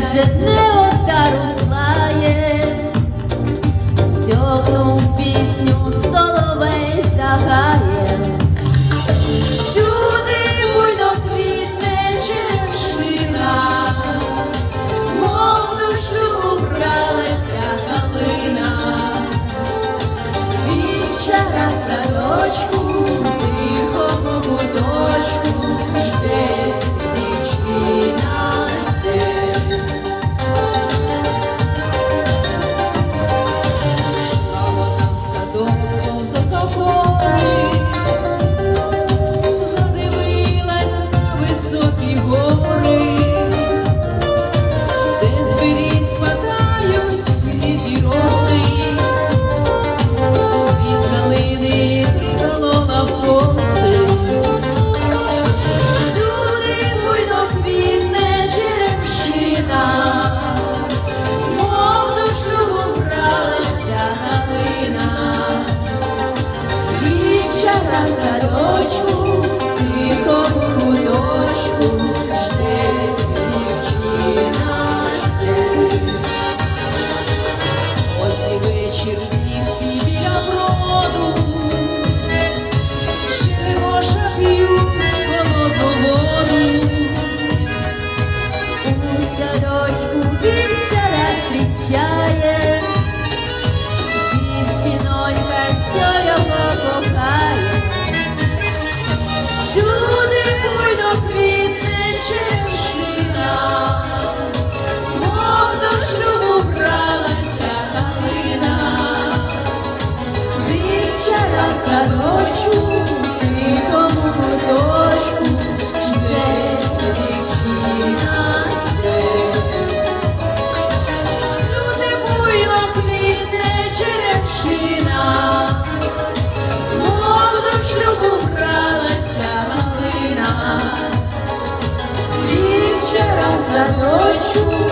же не отдарує, цього пісня. садочку, тихому куточку, жде дівчина, жде. Люди буйно квітне мов до шлюбу вкралася малина, дівчина в садочку.